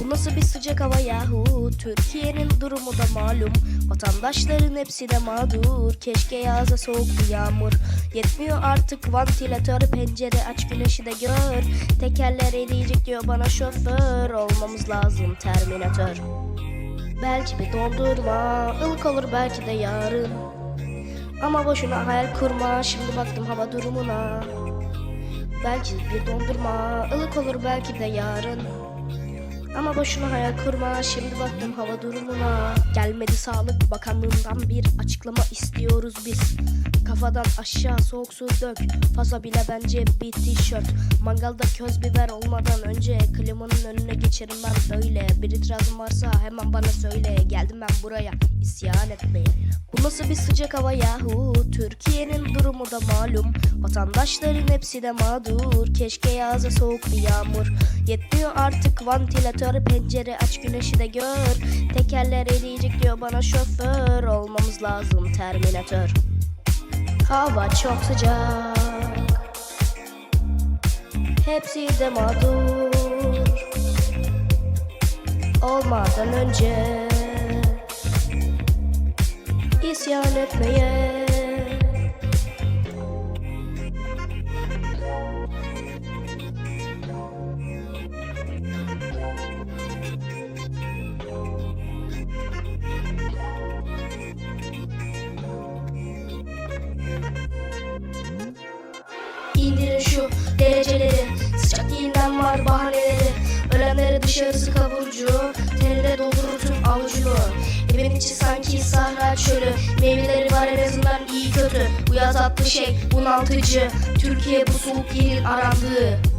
Bu nasıl bir sıcak hava yahu? Türkiye'nin durumu da malum. Vatandaşların hepsi de mağdur. Keşke yağsa soğuk bir yağmur. Yetmiyor artık vantilatör Pencere aç güneşi de gör. Tekerler eriyecek diyor bana şoför. Olmamız lazım terminatör. Belki bir dondurma ılık olur belki de yarın. Ama boşuna hayal kurma. Şimdi baktım hava durumuna. Belki bir dondurma ılık olur belki de yarın ama boşuna hayal kurma şimdi baktım hava durumuna. Gelmedi Sağlık Bakanlığından bir açıklama istiyoruz biz. Kafadan aşağı soğuk su dök Fazla bile bence bir tişört. Mangalda köz biber olmadan önce Klimanın önüne geçerim ben böyle. Bir itirazın varsa hemen bana söyle. Geldim ben buraya isyan etmeye. Bu nasıl bir sıcak hava yahu? Türkiye'nin durumu da malum. Vatandaşların hepsi de mağdur. Keşke yağsa soğuk bir yağmur. Yetmiyor artık vantilatör Pencere aç güneşi de gör. Tekerler eriyecek diyor bana şoför. Olmamız lazım terminatör. Hava çok sıcak. Hepsi de mağdur. Olmadan önce isyan etmeye İndirin şu dereceleri. Sıcak değilden var bahaneleri. Ölenleri dışarısı kavurucu Tenine doldurur tüm avucunu. Evin içi sanki sahra çölü. Meyveleri var en azından iyi kötü. Bu yaz tatlı şey bunaltıcı. Türkiye bu soğuk yerin arandığı